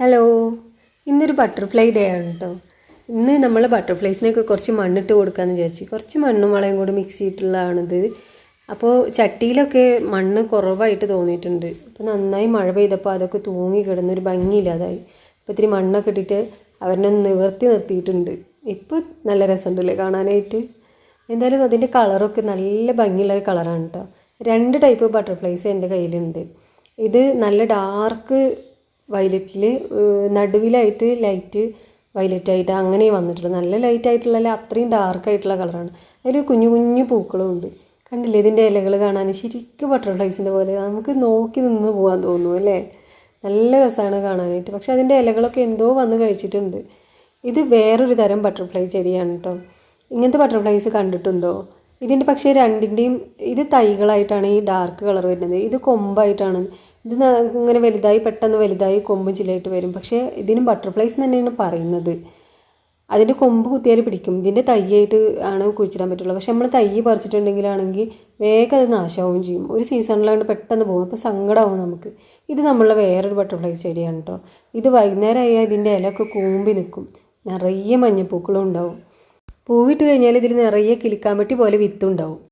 Hello ഇന്നൊരു butterfly day ആണ് കേട്ടോ ഇന്ന് നമ്മൾ ബട്ടർഫ്ലൈസിനൊക്കെ കുറച്ച് മണ്ണിട്ട് കൊടുക്കാമെന്ന് വിചാരിച്ചു. കുറച്ച് മണ്ണും വളയും കൂടി മിക്സ് ചെയ്തിട്ടുള്ളതാണിത്. അപ്പോൾ ചട്ടിയിലൊക്കെ മണ്ണ് കുറവായിട്ട് തോന്നിയിട്ടുണ്ട്. അപ്പോൾ നന്നായി മഴ പെയ്തപ്പോൾ അതൊക്കെ തൂങ്ങി കിടന്നൊരു ഭംഗിയില്ലാതായി അപ്പോൾ ഇത്തിരി മണ്ണൊക്കെ ഇട്ടിട്ട് അവരെ നിവർത്തി നിർത്തിയിട്ടുണ്ട്. ഇപ്പോൾ നല്ല രസമുണ്ടല്ലേ കാണാനായിട്ട്? എന്തായാലും അതിന്റെ കളറൊക്കെ നല്ല ഭംഗിയുള്ള കളറാണ് കേട്ടോ രണ്ട് ടൈപ്പ് ബട്ടർഫ്ലൈസ് എന്റെ കയ്യിലുണ്ട്. ഇത് നല്ല ഡാർക്ക് വയലറ്റിൽ നടുവിലായിട്ട് ലൈറ്റ് വയലറ്റ് ആയിട്ട് അങ്ങനെ വന്നിട്ടുള്ളൂ. നല്ല ലൈറ്റ് ആയിട്ടുള്ള അത്രയും ഡാർക്ക് ആയിട്ടുള്ള കളറാണ്. അതിൽ കുഞ്ഞു കുഞ്ഞു പൂക്കളും ഉണ്ട്. കണ്ടില്ലേ ഇതിന്റെ ഇലകൾ കാണാൻ ശരിക്കും ബട്ടർഫ്ലൈസിന്റെ പോലെ. നമുക്ക് നോക്കി നിന്ന് പോകാൻ തോന്നുന്നു അല്ലേ? നല്ല രസമാണ് കാണാനായിട്ട്. പക്ഷെ അതിന്റെ ഇലകളൊക്കെ എന്തോ വന്ന് കഴിച്ചിട്ടുണ്ട്. ഇത് വേറൊരു തരം ബട്ടർഫ്ലൈ ചെടിയാണ് കേട്ടോ ഇങ്ങനത്തെ ബട്ടർഫ്ലൈസ് കണ്ടിട്ടുണ്ടോ? ഇതിന്റെ പക്ഷേ രണ്ടിന്റെയും ഇത് തൈകളായിട്ടാണ് ഈ ഡാർക്ക് കളർ വരുന്നത്. ഇത് കൊമ്പായിട്ടാണ്. ഇത് ഇങ്ങനെ വലുതായി പെട്ടെന്ന് വലുതായി കൊമ്പും ചിലയായിട്ട് വരും. പക്ഷേ ഇതിനും ബട്ടർഫ്ലൈസ് തന്നെയാണ് പറയുന്നത്. അതിന്റെ കൊമ്പ് കുത്തിയാൽ പിടിക്കും. ഇതിന്റെ തൈയായിട്ട് ആണ് കുഴിച്ചിടാൻ പറ്റുള്ളൂ. പക്ഷെ നമ്മൾ തൈ പറിച്ചിട്ടുണ്ടെങ്കിലാണെങ്കിൽ വേഗം അത് നാശമാവുകയും ചെയ്യും. ഒരു സീസണിലാണ്ട് പെട്ടെന്ന് പോകും. അപ്പോൾ സങ്കടമാവും നമുക്ക്. ഇത് നമ്മളുടെ വേറൊരു ബട്ടർഫ്ലൈ ചെടിയാണ് കേട്ടോ ഇത് വൈകുന്നേരം ആയാൽ ഇതിന്റെ ഇലയൊക്കെ കൂമ്പി നിൽക്കും നിറയെ മഞ്ഞപ്പൂക്കളും ഉണ്ടാവും. പൂവിട്ട് കഴിഞ്ഞാൽ ഇതിൽ നിറയെ കിളിക്കാമ്പട്ടി പോലെ വിത്തുണ്ടാവും